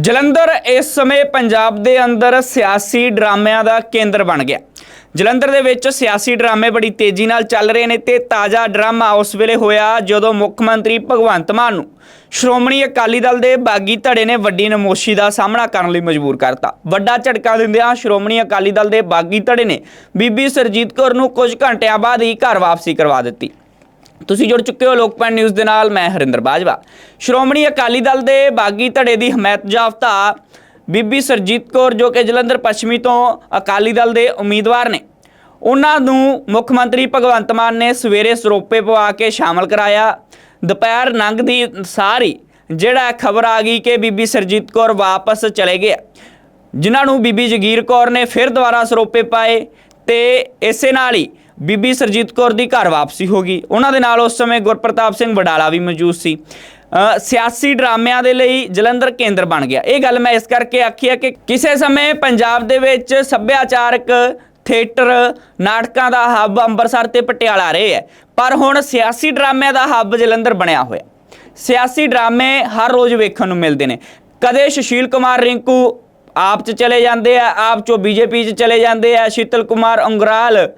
ਜਲੰਧਰ ਇਸ ਸਮੇਂ ਪੰਜਾਬ ਦੇ ਅੰਦਰ ਸਿਆਸੀ ਡਰਾਮਿਆਂ ਦਾ ਕੇਂਦਰ ਬਣ ਗਿਆ। ਜਲੰਧਰ ਦੇ ਵਿੱਚ ਸਿਆਸੀ ਡਰਾਮੇ ਬੜੀ ਤੇਜ਼ੀ ਨਾਲ ਚੱਲ ਰਹੇ ਨੇ ਤੇ ਤਾਜ਼ਾ ਡਰਾਮਾ ਉਸ ਵੇਲੇ ਹੋਇਆ ਜਦੋਂ ਮੁੱਖ ਮੰਤਰੀ ਭਗਵੰਤ ਮਾਨ ਨੂੰ ਸ਼੍ਰੋਮਣੀ ਅਕਾਲੀ ਦਲ ਦੇ ਬਾਗੀ ਧੜੇ ਨੇ ਵੱਡੀ ਨਮੋਸ਼ੀ ਦਾ ਸਾਹਮਣਾ ਕਰਨ ਲਈ ਮਜਬੂਰ ਕਰਤਾ। ਵੱਡਾ ਝਟਕਾ ਦਿੰਦਿਆਂ ਸ਼੍ਰੋਮਣੀ ਅਕਾਲੀ ਦਲ ਦੇ ਬਾਗੀ ਧੜੇ ਨੇ ਬੀਬੀ ਸਰਜੀਤ ਕੌਰ ਨੂੰ ਕੁਝ ਘੰਟਿਆਂ ਬਾਅਦ ਹੀ ਘਰ ਵਾਪਸੀ ਕਰਵਾ ਦਿੱਤੀ। ਤੁਸੀਂ ਜੁੜ ਚੁੱਕੇ ਹੋ ਲੋਕਪਾਲ ਨਿਊਜ਼ ਦੇ ਨਾਲ, ਮੈਂ ਹਰਿੰਦਰ ਬਾਜਵਾ। ਸ਼੍ਰੋਮਣੀ ਅਕਾਲੀ ਦਲ ਦੇ ਬਾਗੀ ਧੜੇ ਦੀ ਹਮਾਇਤ ਜਾਫਤਾ ਬੀਬੀ ਸਰਜੀਤ ਕੌਰ ਜੋ ਕਿ ਜਲੰਧਰ ਪੱਛਮੀ ਤੋਂ ਅਕਾਲੀ ਦਲ ਦੇ ਉਮੀਦਵਾਰ ਨੇ। ਉਹਨਾਂ ਨੂੰ ਮੁੱਖ ਮੰਤਰੀ ਭਗਵੰਤ ਮਾਨ ਨੇ ਸਵੇਰੇ ਸਰੋਪੇ ਪਵਾ ਕੇ ਸ਼ਾਮਲ ਕਰਾਇਆ। ਦੁਪਹਿਰ ਲੰਘਦੀ ਸਾਰੀ, ਜਿਹੜਾ ਖਬਰ ਆ ਗਈ ਕਿ ਬੀਬੀ ਸਰਜੀਤ ਕੌਰ ਵਾਪਸ ਚਲੇ ਗਏ। ਜਿਨ੍ਹਾਂ ਨੂੰ ਬੀਬੀ ਜਗੀਰ ਕੌਰ ਨੇ ਫਿਰ ਦੁਬਾਰਾ ਸਰੋਪੇ ਪਾਏ ਤੇ ਇਸੇ ਨਾਲ ਹੀ ਬੀਬੀ ਸਰਜੀਤ ਕੌਰ ਦੀ ਘਰ ਵਾਪਸੀ ਹੋ ਗਈ। ਉਹਨਾਂ ਦੇ ਨਾਲ ਉਸ ਸਮੇਂ ਗੁਰਪ੍ਰਤਾਪ ਸਿੰਘ ਵਡਾਲਾ ਵੀ ਮੌਜੂਦ ਸੀ। ਸਿਆਸੀ ਡਰਾਮਿਆਂ ਦੇ ਲਈ ਜਲੰਧਰ ਕੇਂਦਰ ਬਣ ਗਿਆ। ਇਹ ਗੱਲ ਮੈਂ ਇਸ ਕਰਕੇ ਆਖੀ ਹੈ ਕਿ ਕਿਸੇ ਸਮੇਂ ਪੰਜਾਬ ਦੇ ਵਿੱਚ ਸੱਭਿਆਚਾਰਕ ਥੀਏਟਰ ਨਾਟਕਾਂ ਦਾ ਹੱਬ ਅੰਮ੍ਰਿਤਸਰ ਤੇ ਪਟਿਆਲਾ ਰਹੇ ਹੈ। ਪਰ ਹੁਣ ਸਿਆਸੀ ਡਰਾਮਿਆਂ ਦਾ ਹੱਬ ਜਲੰਧਰ ਬਣਿਆ ਹੋਇਆ। ਸਿਆਸੀ ਡਰਾਮੇ ਹਰ ਰੋਜ਼ ਵੇਖਣ ਨੂੰ ਮਿਲਦੇ ਨੇ। ਕਦੇ ਸੁਸ਼ੀਲ ਕੁਮਾਰ ਰਿੰਕੂ ਆਪ ਚ ਚਲੇ ਜਾਂਦੇ ਆ, ਆਪ ਚੋਂ ਬੀਜੇਪੀ ਚ ਚਲੇ ਜਾਂਦੇ ਆ, ਸ਼ੀਤਲ ਕੁਮਾਰ ਅੰਗਰਾਲ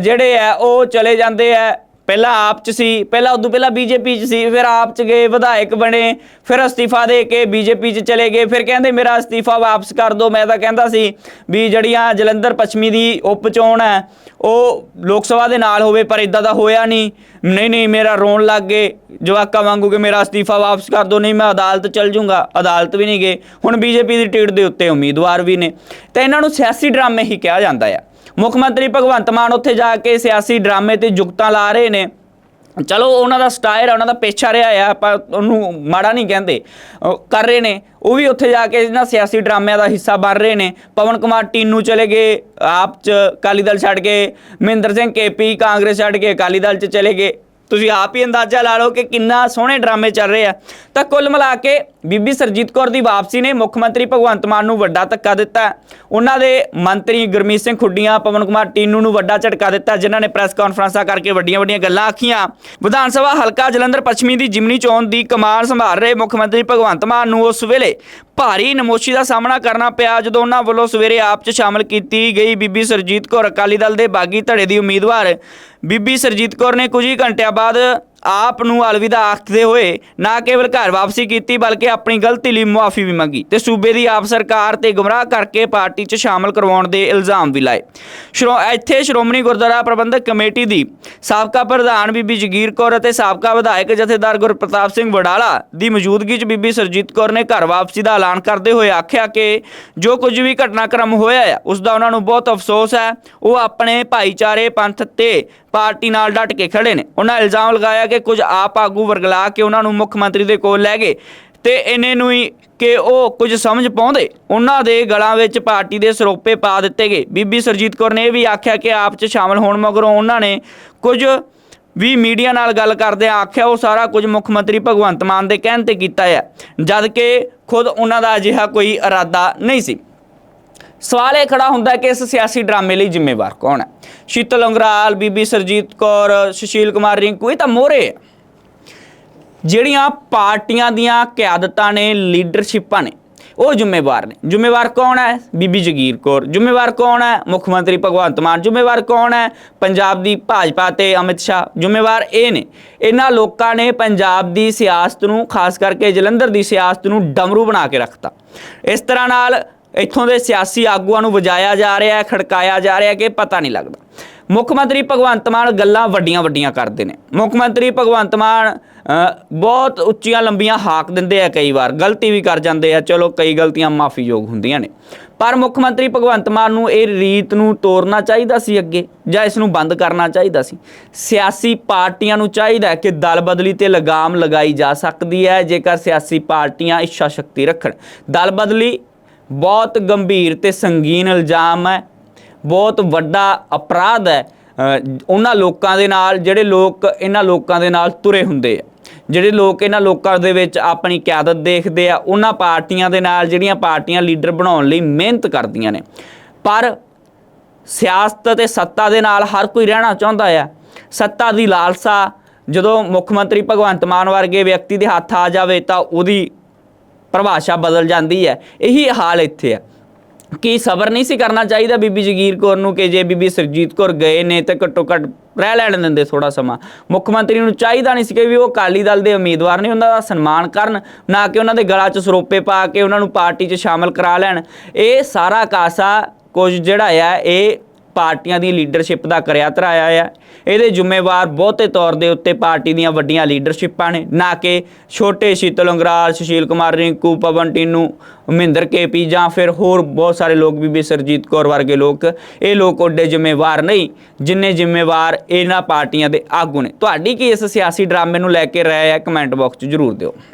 ਜਿਹੜੇ ਆ, ਉਹ ਚਲੇ ਜਾਂਦੇ ਆ। ਪਹਿਲਾਂ ਆਪ ਚ ਸੀ, ਪਹਿਲਾਂ ਉਦੋਂ ਪਹਿਲਾਂ ਬੀਜੇਪੀ ਚ ਸੀ, ਫਿਰ ਆਪ ਚ ਗਏ, ਵਿਧਾਇਕ ਬਣੇ, ਫਿਰ ਅਸਤੀਫਾ ਦੇ ਕੇ ਬੀਜੇਪੀ ਚ ਚਲੇ ਗਏ। ਫਿਰ ਕਹਿੰਦੇ, ਮੇਰਾ ਅਸਤੀਫਾ ਵਾਪਸ ਕਰ ਦਿਓ ਮੈਂ ਤਾਂ ਕਹਿੰਦਾ ਸੀ ਵੀ ਜਿਹੜੀਆਂ ਜਲੰਧਰ ਪੱਛਮੀ ਦੀ ਉਪ ਚੋਣ ਹੈ, ਉਹ ਲੋਕ ਸਭਾ ਦੇ ਨਾਲ ਹੋਵੇ, ਪਰ ਇਦਾਂ ਦਾ ਹੋਇਆ ਨਹੀਂ। ਨਹੀਂ ਨਹੀਂ, ਮੇਰਾ ਰੋਣ ਲੱਗ ਗਏ। ਜਵਾਕਾਂ ਵਾਂਗੂ ਕਿ ਮੇਰਾ ਅਸਤੀਫਾ ਵਾਪਸ ਕਰ ਦਿਓ ਨਹੀਂ, ਮੈਂ ਅਦਾਲਤ ਚਲ ਜਾਊਂਗਾ ਅਦਾਲਤ ਵੀ ਨਹੀਂ ਗਏ। ਹੁਣ ਬੀਜੇਪੀ ਦੀ ਟਿਕਟ ਦੇ ਉੱਤੇ ਉਮੀਦਵਾਰ ਵੀ ਨੇ। ਤਾਂ ਇਹਨਾਂ ਨੂੰ ਸਿਆਸੀ ਡਰਾਮੇ ਹੀ ਕਿਹਾ ਜਾਂਦਾ ਆ। ਮੁੱਖ ਮੰਤਰੀ ਭਗਵੰਤ ਮਾਨ ਉੱਥੇ ਜਾ ਕੇ ਸਿਆਸੀ ਡਰਾਮੇ ਤੇ ਜੁਗਤਾਂ ਲਾ ਰਹੇ ਨੇ। ਚਲੋ, ਉਹਨਾਂ ਦਾ ਸਟਾਈਲ ਹੈ ਉਹਨਾਂ ਦਾ ਪੇਸ਼ਾ ਰਿਹਾ ਆ, ਆਪਾਂ ਉਹਨੂੰ ਮਾੜਾ ਨਹੀਂ ਕਹਿੰਦੇ। ਉਹ ਕਰ ਰਹੇ ਨੇ, ਉਹ ਵੀ ਉੱਥੇ ਜਾ ਕੇ ਇਹਨਾਂ ਸਿਆਸੀ ਡਰਾਮਿਆਂ ਦਾ ਹਿੱਸਾ ਬਣ ਰਹੇ ਨੇ। ਪਵਨ ਕੁਮਾਰ ਟੀਨੂ ਚਲੇ ਗਏ, ਆਪ ਚ ਅਕਾਲੀ ਦਲ ਛੱਡ ਕੇ, ਮਹਿੰਦਰ ਸਿੰਘ ਕੇਪੀ ਕਾਂਗਰਸ ਛੱਡ ਕੇ ਅਕਾਲੀ ਦਲ ਚ ਚਲੇ ਗਏ। ਤੁਸੀਂ ਆਪ ਹੀ ਅੰਦਾਜ਼ਾ ਲਾ ਲਓ ਕਿ ਕਿੰਨਾ ਸੋਹਣੇ ਡਰਾਮੇ ਚੱਲ ਰਹੇ ਆ। ਤਾਂ ਕੁੱਲ ਮਿਲਾ ਕੇ ਬੀਬੀ ਸਰਜੀਤ ਕੌਰ ਦੀ ਵਾਪਸੀ ਨੇ ਮੁੱਖ ਮੰਤਰੀ ਭਗਵੰਤ ਮਾਨ ਨੂੰ ਵੱਡਾ ਧੱਕਾ ਦਿੱਤਾ। ਉਹਨਾਂ ਦੇ ਮੰਤਰੀ ਗੁਰਮੀਤ ਸਿੰਘ ਖੁੱਡੀਆਂ, ਪਵਨ ਕੁਮਾਰ ਟੀਨੂ ਨੂੰ ਵੱਡਾ ਝਟਕਾ ਦਿੱਤਾ, ਜਿਨ੍ਹਾਂ ਨੇ ਪ੍ਰੈਸ ਕਾਨਫਰੰਸਾਂ ਕਰਕੇ ਵੱਡੀਆਂ ਵੱਡੀਆਂ ਗੱਲਾਂ ਆਖੀਆਂ। ਵਿਧਾਨ ਸਭਾ ਹਲਕਾ ਜਲੰਧਰ ਪੱਛਮੀ ਦੀ ਜਿਮਨੀ ਚੋਣ ਦੀ ਕਮਾਨ ਸੰਭਾਲ ਰਹੇ ਮੁੱਖ ਮੰਤਰੀ ਭਗਵੰਤ ਮਾਨ ਨੂੰ ਉਸ ਵੇਲੇ ਭਾਰੀ ਨਮੋਸ਼ੀ ਦਾ ਸਾਹਮਣਾ ਕਰਨਾ ਪਿਆ, ਜਦੋਂ ਉਹਨਾਂ ਵੱਲੋਂ ਸਵੇਰੇ ਆਪ 'ਚ ਸ਼ਾਮਲ ਕੀਤੀ ਗਈ ਬੀਬੀ ਸਰਜੀਤ ਕੌਰ ਅਕਾਲੀ ਦਲ ਦੇ ਬਾਗੀ ਧੜੇ ਦੀ ਉਮੀਦਵਾਰ। ਬੀਬੀ ਸਰਜੀਤ ਕੌਰ ਨੇ ਕੁਝ ਹੀ ਘੰਟਿਆਂ ਬਾਅਦ ਆਪ ਨੂੰ ਅਲਵਿਦਾ ਆਖਦੇ ਹੋਏ ਨਾ ਕੇਵਲ ਘਰ ਵਾਪਸੀ ਕੀਤੀ, ਬਲਕਿ ਆਪਣੀ ਗਲਤੀ ਲਈ ਮੁਆਫੀ ਵੀ ਮੰਗੀ ਤੇ ਸੂਬੇ ਦੀ ਆਪ ਸਰਕਾਰ ਤੇ ਗੁੰਮਰਾਹ ਕਰਕੇ ਪਾਰਟੀ 'ਚ ਸ਼ਾਮਲ ਕਰਵਾਉਣ ਦੇ ਇਲਜ਼ਾਮ ਵੀ ਲਾਏ। ਇੱਥੇ ਸ਼੍ਰੋਮਣੀ ਗੁਰਦੁਆਰਾ ਪ੍ਰਬੰਧਕ ਕਮੇਟੀ ਦੀ ਸਾਬਕਾ ਪ੍ਰਧਾਨ ਬੀਬੀ ਜਗੀਰ ਕੌਰ ਅਤੇ ਸਾਬਕਾ ਵਿਧਾਇਕ ਜਥੇਦਾਰ ਗੁਰਪ੍ਰਤਾਪ ਸਿੰਘ ਵਡਾਲਾ ਦੀ ਮੌਜੂਦਗੀ 'ਚ ਬੀਬੀ ਸਰਜੀਤ ਕੌਰ ਨੇ ਘਰ ਵਾਪਸੀ ਦਾ ਐਲਾਨ ਕਰਦੇ ਹੋਏ ਆਖਿਆ ਕਿ ਜੋ ਕੁਝ ਵੀ ਘਟਨਾਕ੍ਰਮ ਹੋਇਆ ਹੈ ਉਸ ਦਾ ਉਹਨਾਂ ਨੂੰ ਬਹੁਤ ਅਫਸੋਸ ਹੈ। ਉਹ ਆਪਣੇ ਭਾਈਚਾਰੇ ਪੰਥ ਤੇ ਪਾਰਟੀ ਨਾਲ ਡਟ ਕੇ ਖੜੇ ਨੇ। ਉਹਨਾਂ ਇਲਜ਼ਾਮ ਲਗਾਇਆ ਕਿ ਕੁਝ ਆਪ ਆਗੂ ਵਰਗਲਾ ਕੇ ਉਹਨਾਂ ਨੂੰ ਮੁੱਖ ਮੰਤਰੀ ਦੇ ਕੋਲ ਲੈ ਗਏ ਤੇ ਇਹਨੇ ਨੂੰ ਹੀ ਕਿ ਉਹ ਕੁਝ ਸਮਝ ਪਾਉਂਦੇ। ਉਹਨਾਂ ਦੇ ਗਲਾਂ ਵਿੱਚ ਪਾਰਟੀ ਦੇ ਸਰੋਪੇ ਪਾ ਦਿੱਤੇ ਗਏ। ਬੀਬੀ ਸਰਜੀਤ ਕੌਰ ਨੇ ਇਹ ਵੀ ਆਖਿਆ ਕਿ ਆਪ 'ਚ ਸ਼ਾਮਲ ਹੋਣ ਮਗਰੋਂ ਉਹਨਾਂ ਨੇ ਕੁਝ ਵੀ ਮੀਡੀਆ ਨਾਲ ਗੱਲ ਕਰਦੇ ਆਖਿਆ, ਉਹ ਸਾਰਾ ਕੁਝ ਮੁੱਖ ਮੰਤਰੀ ਭਗਵੰਤ ਮਾਨ ਦੇ ਕਹਿਣ ਤੇ ਕੀਤਾ ਹੈ ਜਦ ਕਿ ਖੁਦ ਉਹਨਾਂ ਦਾ ਅਜਿਹਾ ਕੋਈ ਇਰਾਦਾ ਨਹੀਂ ਸੀ। ਸਵਾਲ ਇਹ ਖੜਾ ਹੁੰਦਾ ਕਿ ਇਸ ਸਿਆਸੀ ਡਰਾਮੇ ਲਈ ਜ਼ਿੰਮੇਵਾਰ ਕੌਣ ਹੈ? ਸ਼ੀਤਲ ਅੰਗਰਾਲ, ਬੀਬੀ ਸਰਜੀਤ ਕੌਰ, ਸੁਸ਼ੀਲ ਕੁਮਾਰ ਰਿੰਕੂ, ਇਹ ਤਾਂ ਮੋਹਰੇ ਹੈ। ਜਿਹੜੀਆਂ ਪਾਰਟੀਆਂ ਦੀਆਂ ਕਿਆਦਤਾਂ ਨੇ, ਲੀਡਰਸ਼ਿਪਾਂ ਨੇ, ਉਹ ਜ਼ਿੰਮੇਵਾਰ ਨੇ। ਜ਼ਿੰਮੇਵਾਰ ਕੌਣ ਹੈ? ਬੀਬੀ ਜਗੀਰ ਕੌਰ। ਜ਼ਿੰਮੇਵਾਰ ਕੌਣ ਹੈ? ਮੁੱਖ ਮੰਤਰੀ ਭਗਵੰਤ ਮਾਨ। ਜ਼ਿੰਮੇਵਾਰ ਕੌਣ ਹੈ? ਪੰਜਾਬ ਦੀ ਭਾਜਪਾ ਤੇ ਅਮਿਤ ਸ਼ਾਹ। ਜ਼ਿੰਮੇਵਾਰ ਇਹ ਨੇ। ਇਹਨਾਂ ਲੋਕਾਂ ਨੇ ਪੰਜਾਬ ਦੀ ਸਿਆਸਤ ਨੂੰ, ਖਾਸ ਕਰਕੇ ਜਲੰਧਰ ਦੀ ਸਿਆਸਤ ਨੂੰ ਡਮਰੂ ਬਣਾ ਕੇ ਰੱਖਤਾ। ਇਸ ਤਰ੍ਹਾਂ ਨਾਲ ਇੱਥੋਂ ਦੇ ਸਿਆਸੀ ਆਗੂਆਂ ਨੂੰ ਵਜਾਇਆ ਜਾ ਰਿਹਾ ਹੈ, ਖੜਕਾਇਆ ਜਾ ਰਿਹਾ ਹੈ ਕਿ ਪਤਾ ਨਹੀਂ ਲੱਗਦਾ। ਮੁੱਖ ਮੰਤਰੀ ਭਗਵੰਤ ਮਾਨ ਗੱਲਾਂ ਵੱਡੀਆਂ ਵੱਡੀਆਂ ਕਰਦੇ ਨੇ। ਮੁੱਖ ਮੰਤਰੀ ਭਗਵੰਤ ਮਾਨ ਬਹੁਤ ਉੱਚੀਆਂ ਲੰਬੀਆਂ ਹਾਕ ਦਿੰਦੇ ਆ ਕਈ ਵਾਰ, ਗਲਤੀ ਵੀ ਕਰ ਜਾਂਦੇ ਆ, ਚਲੋ ਕਈ ਗਲਤੀਆਂ ਮਾਫੀਯੋਗ ਹੁੰਦੀਆਂ ਨੇ। ਪਰ ਮੁੱਖ ਮੰਤਰੀ ਭਗਵੰਤ ਮਾਨ ਨੂੰ ਇਹ ਰੀਤ ਨੂੰ ਤੋੜਨਾ ਚਾਹੀਦਾ ਸੀ ਅੱਗੇ, ਜਾਂ ਇਸ ਨੂੰ ਬੰਦ ਕਰਨਾ ਚਾਹੀਦਾ ਸੀ? ਸਿਆਸੀ ਪਾਰਟੀਆਂ ਨੂੰ ਚਾਹੀਦਾ ਕਿ ਦਲ ਬਦਲੀ ਤੇ ਲਗਾਮ ਲਗਾਈ ਜਾ ਸਕਦੀ ਹੈ, ਜੇਕਰ ਸਿਆਸੀ ਪਾਰਟੀਆਂ ਇੱਛਾ ਸ਼ਕਤੀ ਰੱਖਣ। ਦਲ ਬਦਲੀ ਬਹੁਤ ਗੰਭੀਰ ਤੇ ਸੰਗੀਨ ਇਲਜ਼ਾਮ ਹੈ, ਬਹੁਤ ਵੱਡਾ ਅਪਰਾਧ ਹੈ ਉਹਨਾਂ ਲੋਕਾਂ ਦੇ ਨਾਲ, ਜਿਹੜੇ ਲੋਕ ਇਹਨਾਂ ਲੋਕਾਂ ਦੇ ਨਾਲ ਤੁਰੇ ਹੁੰਦੇ ਆ। ਜਿਹੜੇ ਲੋਕ ਇਹਨਾਂ ਲੋਕਾਂ ਦੇ ਵਿੱਚ ਆਪਣੀ ਕਿਆਦਤ ਦੇਖਦੇ ਆ, ਉਹਨਾਂ ਪਾਰਟੀਆਂ ਦੇ ਨਾਲ ਜਿਹੜੀਆਂ ਪਾਰਟੀਆਂ ਲੀਡਰ ਬਣਾਉਣ ਲਈ ਮਿਹਨਤ ਕਰਦੀਆਂ ਨੇ। ਪਰ ਸਿਆਸਤ ਤੇ ਸੱਤਾ ਦੇ ਨਾਲ ਹਰ ਕੋਈ ਰਹਿਣਾ ਚਾਹੁੰਦਾ ਆ। ਸੱਤਾ ਦੀ ਲਾਲਸਾ, ਜਦੋਂ ਮੁੱਖ ਮੰਤਰੀ ਭਗਵੰਤ ਮਾਨ ਵਰਗੇ ਵਿਅਕਤੀ ਦੇ ਹੱਥ ਆ ਜਾਵੇ ਤਾਂ ਉਹਦੀ ਪਰਿਭਾਸ਼ਾ ਬਦਲ ਜਾਂਦੀ ਹੈ। ਇਹੀ ਹਾਲ ਇੱਥੇ ਹੈ। ਕੀ ਸਬਰ ਨਹੀਂ ਸੀ ਕਰਨਾ ਚਾਹੀਦਾ ਬੀਬੀ ਜਗੀਰ ਕੌਰ ਨੂੰ ਕਿ ਜੇ ਬੀਬੀ ਸਰਜੀਤ ਕੌਰ ਗਏ ਨੇ ਤੇ ਘੱਟੋ ਘੱਟ ਰਹਿ ਲੈਣ ਦਿੰਦੇ ਥੋੜਾ ਸਮਾਂ। ਮੁੱਖ ਮੰਤਰੀ ਨੂੰ ਚਾਹੀਦਾ ਨਹੀਂ ਸੀ ਕਿ ਵੀ ਉਹ ਅਕਾਲੀ ਦਲ ਦੇ ਉਮੀਦਵਾਰ ਨੇ, ਉਹਨਾਂ ਦਾ ਸਨਮਾਨ ਕਰਨ, ਨਾ ਕਿ ਉਹਨਾਂ ਦੇ ਗਲਾ 'ਚ ਸਰੋਪੇ ਪਾ ਕੇ ਉਹਨਾਂ ਨੂੰ ਪਾਰਟੀ 'ਚ ਸ਼ਾਮਲ ਕਰਾ ਲੈਣ। ਇਹ ਸਾਰਾ ਕਾਸਾ ਕੁਝ ਜਿਹੜਾ ਆ, ਇਹ ਪਾਰਟੀਆਂ ਦੀ ਲੀਡਰਸ਼ਿਪ ਦਾ ਕਰਿਆ ਧਰਾਇਆ ਆ ਇਹਦੇ ਜ਼ਿੰਮੇਵਾਰ ਬਹੁਤੇ ਤੌਰ ਦੇ ਉੱਤੇ ਪਾਰਟੀ ਦੀਆਂ ਵੱਡੀਆਂ ਲੀਡਰਸ਼ਿਪਾਂ ਨੇ। ਨਾ ਕਿ ਛੋਟੇ ਸ਼ੀਤਲ ਅੰਗਰਾਲ ਸੁਸ਼ੀਲ ਕੁਮਾਰ, ਰਿੰਕੂ, ਪਵਨ, ਟੀਨੂ, ਮਹਿੰਦਰ ਕੇਪੀ ਜਾਂ ਫਿਰ ਹੋਰ ਬਹੁਤ ਸਾਰੇ ਲੋਕ, ਬੀਬੀ ਸਰਜੀਤ ਕੌਰ ਵਰਗੇ ਲੋਕ। ਇਹ ਲੋਕ ਓਡੇ ਜ਼ਿੰਮੇਵਾਰ ਨਹੀਂ, ਜਿੰਨੇ ਜ਼ਿੰਮੇਵਾਰ ਇਹਨਾਂ ਪਾਰਟੀਆਂ ਦੇ ਆਗੂ ਨੇ। ਤੁਹਾਡੀ ਕੀ ਇਸ ਸਿਆਸੀ ਡਰਾਮੇ ਨੂੰ ਲੈ ਕੇ ਰਾਏ ਹੈ? ਕਮੈਂਟ ਬਾਕਸ 'ਚ ਜ਼ਰੂਰ ਦਿਓ।